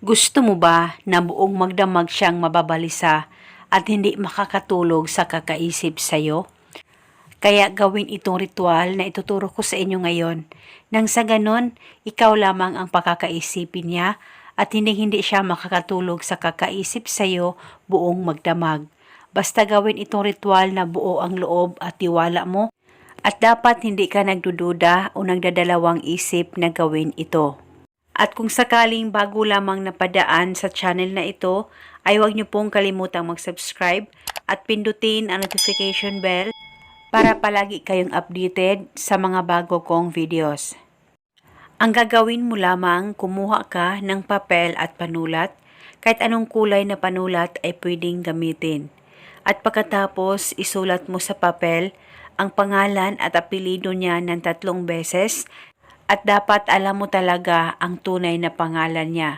Gusto mo ba na buong magdamag siyang mababalisa at hindi makakatulog sa kakaisip sa'yo? Kaya gawin itong ritual na ituturo ko sa inyo ngayon. Nang sa ganon, ikaw lamang ang pakakaisipin niya at hindi hindi siya makakatulog sa kakaisip sa'yo buong magdamag. Basta gawin itong ritual na buo ang loob at tiwala mo at dapat hindi ka nagdududa o nagdadalawang isip na gawin ito. At kung sakaling bago lamang napadaan sa channel na ito, ay huwag niyo pong kalimutang mag-subscribe at pindutin ang notification bell para palagi kayong updated sa mga bago kong videos. Ang gagawin mo lamang, kumuha ka ng papel at panulat. Kahit anong kulay na panulat ay pwedeng gamitin. At pagkatapos, isulat mo sa papel ang pangalan at apelido niya ng tatlong beses at dapat alam mo talaga ang tunay na pangalan niya.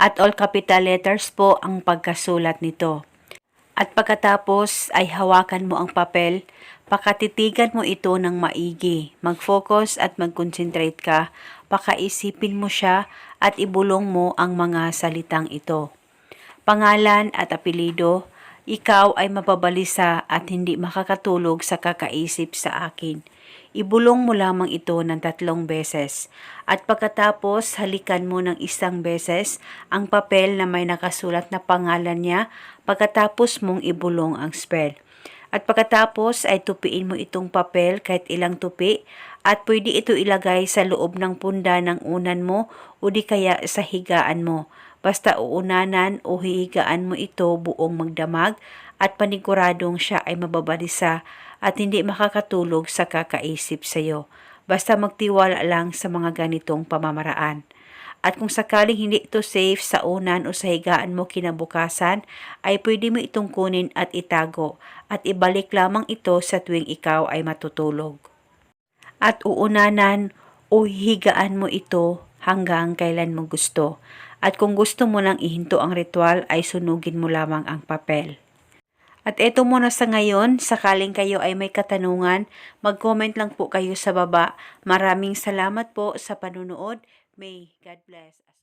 At all capital letters po ang pagkasulat nito. At pagkatapos ay hawakan mo ang papel, pakatitigan mo ito ng maigi, mag-focus at mag-concentrate ka, pakaisipin mo siya at ibulong mo ang mga salitang ito. Pangalan at apelido, ikaw ay mababalisa at hindi makakatulog sa kakaisip sa akin. Ibulong mo lamang ito ng tatlong beses at pagkatapos halikan mo ng isang beses ang papel na may nakasulat na pangalan niya pagkatapos mong ibulong ang spell. At pagkatapos ay tupiin mo itong papel kahit ilang tupi at pwede ito ilagay sa loob ng punda ng unan mo o di kaya sa higaan mo. Basta uunanan o hihigaan mo ito buong magdamag at paniguradong siya ay mababalisa at hindi makakatulog sa kakaisip sa iyo. Basta magtiwala lang sa mga ganitong pamamaraan. At kung sakaling hindi ito safe sa unan o sa higaan mo kinabukasan, ay pwede mo itong kunin at itago at ibalik lamang ito sa tuwing ikaw ay matutulog. At uunanan o higaan mo ito hanggang kailan mo gusto. At kung gusto mo nang ihinto ang ritual ay sunugin mo lamang ang papel. At eto muna sa ngayon, sakaling kayo ay may katanungan, mag-comment lang po kayo sa baba. Maraming salamat po sa panunood. May God bless.